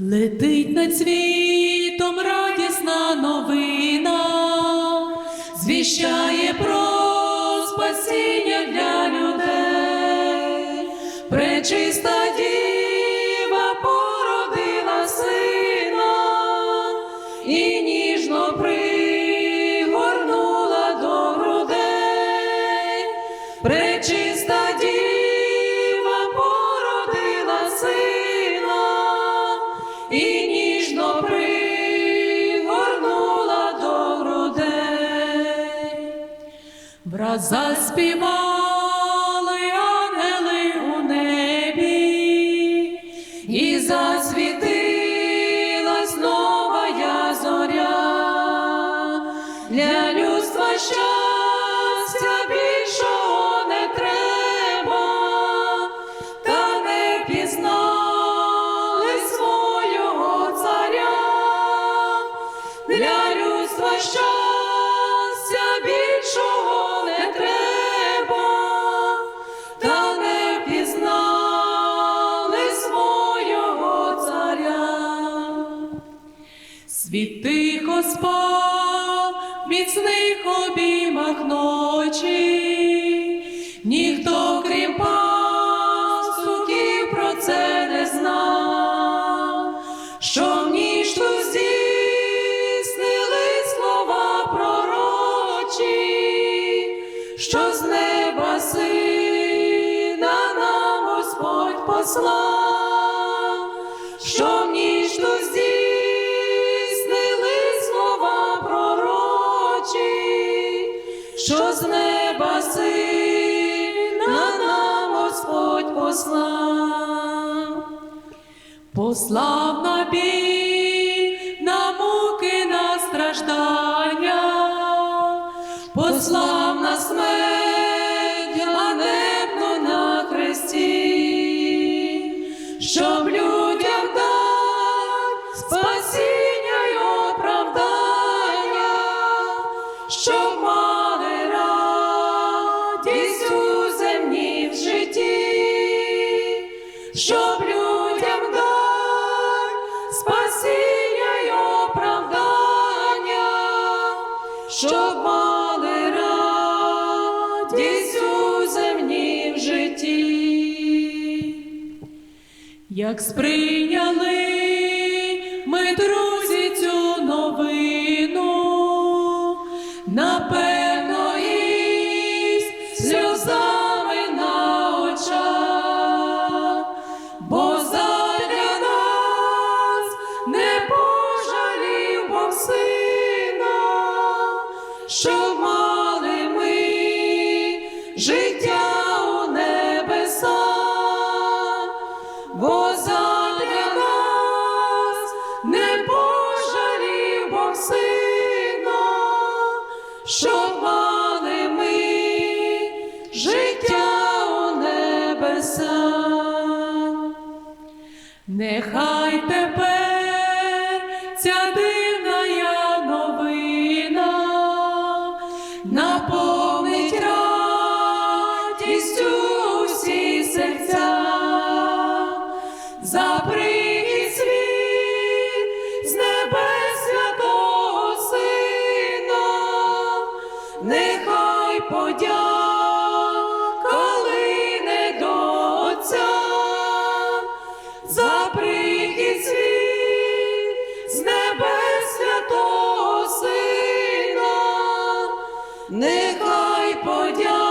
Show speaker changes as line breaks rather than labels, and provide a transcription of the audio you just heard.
Летить над світом радісна новина, звіщає про спасіння для людей. Пречиста діва породила сина і ніжно пригорнула до грудей. Пречиста діва заспівали ангели у небі, і засвітилась нова зоря. Для людства щастя більшого не треба, та не пізнали свого царя. Для людства щастя Світ тихо спав в міцних обіймах ночі, ніхто крім пастухів про це не знав, що в ніч ту здійснили слова пророчі, що з неба сина нам Господь послав, що з неба сина нам Господь послав. Послав на біль, на муки, на страждання, послав радість у земнім житті щоб людям дай спасіння оправдання, щоб мали радість у земнім житті. Як сприйняли ми, друзі, щоб мали ми життя у небесах, бо задля нас не пожалів Бог сина, щоб мали ми життя у небесах. Нехай тепер наповнить радістю всі серця, за прихід світ з небес святого Сина, нехай подяка подяка